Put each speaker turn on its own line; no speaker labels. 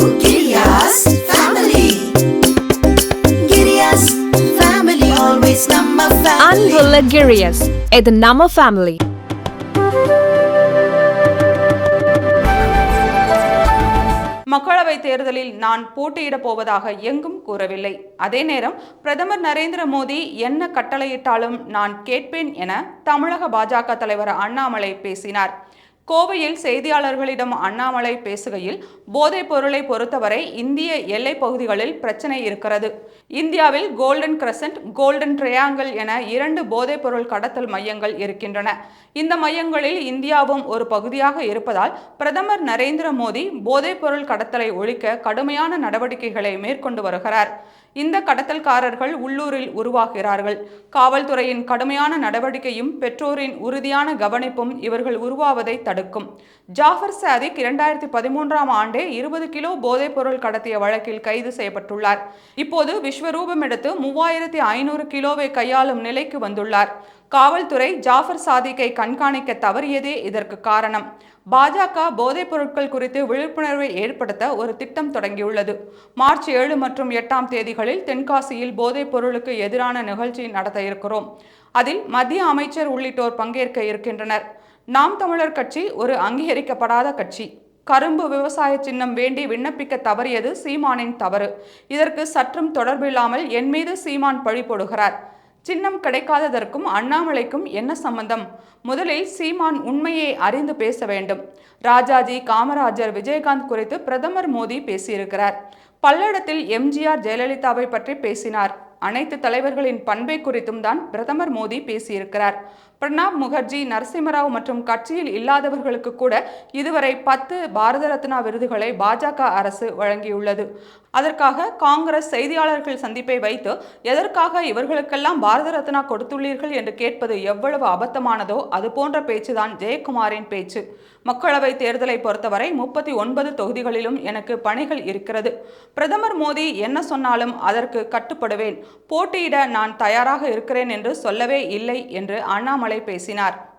Giriya's family. Giriya's family always நம்ம family.
அன்புள்ள கிரியஸ் இது நம்ம ஃபேமிலி
மக்களவைத் தேர்தலில் நான் போட்டியிடப் போவதாக எங்கும் கூறவில்லை அதே நேரம் பிரதமர் நரேந்திர மோடி என்ன கட்டளையிட்டாலும் நான் கேட்பேன் என தமிழக பாஜக தலைவர் அண்ணாமலை பேசினார் கோவையில் செய்தியாளர்களிடம் அண்ணாமலை பேசுகையில் போதைப் பொருளை பொறுத்தவரை இந்திய எல்லைப் பகுதிகளில் பிரச்சனை இருக்கிறது. இந்தியாவில் கோல்டன் கிரசன்ட் கோல்டன் ட்ரையாங்கிள் என இரண்டு போதைப் பொருள் கடத்தல் மையங்கள் இருக்கின்றன. இந்த மையங்களில் இந்தியாவும் ஒரு பகுதியாக இருப்பதால் பிரதமர் நரேந்திர மோடி போதைப் பொருள் கடத்தலை ஒழிக்க கடுமையான நடவடிக்கைகளை மேற்கொண்டு வருகிறார். இந்த கடத்தல்காரர்கள் உள்ளூரில் உருவாகிறார்கள். காவல்துறையின் கடுமையான நடவடிக்கையும் பெற்றோரின் உறுதியான கவனிப்பும் இவர்கள் உருவாவதை தடுக்கும். ஜாஃபர் சாதிக் இரண்டாயிரத்தி பதிமூன்றாம் ஆண்டே இருபது கிலோ போதைப் பொருள் கடத்திய வழக்கில் கைது செய்யப்பட்டுள்ளார். இப்போது விஸ்வரூபம் எடுத்து மூவாயிரத்தி ஐநூறு கிலோவை கையாளும் நிலைக்கு வந்துள்ளார். காவல்துறை ஜாஃபர் சாதிக்கை கண்காணிக்க தவறியதே இதற்கு காரணம். பாஜக போதைப் பொருட்கள் குறித்து விழிப்புணர்வை ஏற்படுத்த ஒரு திட்டம் தொடங்கியுள்ளது. மார்ச் ஏழு மற்றும் எட்டாம் தேதிகளில் தென்காசியில் போதைப் பொருளுக்கு எதிரான நிகழ்ச்சி நடத்த இருக்கிறோம். அதில் மத்திய அமைச்சர் உள்ளிட்டோர் பங்கேற்க இருக்கின்றனர். நாம் தமிழர் கட்சி ஒரு அங்கீகரிக்கப்படாத கட்சி. கரும்பு விவசாய சின்னம் வேண்டி விண்ணப்பிக்க தவறியது சீமானின் தவறு. இதற்கு சற்றும் தொடர்பில்லாமல் என் மீது சீமான் பழி போடுகிறார். சின்னம் கிடைக்காததற்கும் அண்ணாமலைக்கும் என்ன சம்பந்தம்? முதலில் சீமான் உண்மையை அறிந்து பேச வேண்டும். ராஜாஜி காமராஜர் விஜயகாந்த் குறித்து பிரதமர் மோடி பேசியிருக்கிறார். பல்லடத்தில் எம்ஜிஆர் ஜெயலலிதாவை பற்றி பேசினார். அனைத்து தலைவர்களின் பண்பை குறித்தும் தான் பிரதமர் மோடி பேசியிருக்கிறார். பிரணாப் முகர்ஜி நரசிம்மராவ் மற்றும் கட்சியில் இல்லாதவர்களுக்கு கூட இதுவரை பத்து பாரத ரத்னா விருதுகளை பாஜக அரசு வழங்கியுள்ளது. அதற்காக காங்கிரஸ் செய்தியாளர்கள் சந்திப்பை வைத்து எதற்காக இவர்களுக்கெல்லாம் பாரத ரத்னா கொடுத்துள்ளீர்கள் என்று கேட்பது எவ்வளவு அபத்தமானதோ அது போன்ற பேச்சுதான் ஜெயக்குமாரின் பேச்சு. மக்களவை தேர்தலை பொறுத்தவரை முப்பத்தி ஒன்பது தொகுதிகளிலும் எனக்கு பணிகள் இருக்கிறது. பிரதமர் மோடி என்ன சொன்னாலும் அதற்கு கட்டுப்படுவேன். போட்டியிட நான் தயாராக இருக்கிறேன் என்று சொல்லவே இல்லை என்று அண்ணாமலை பேசினார்.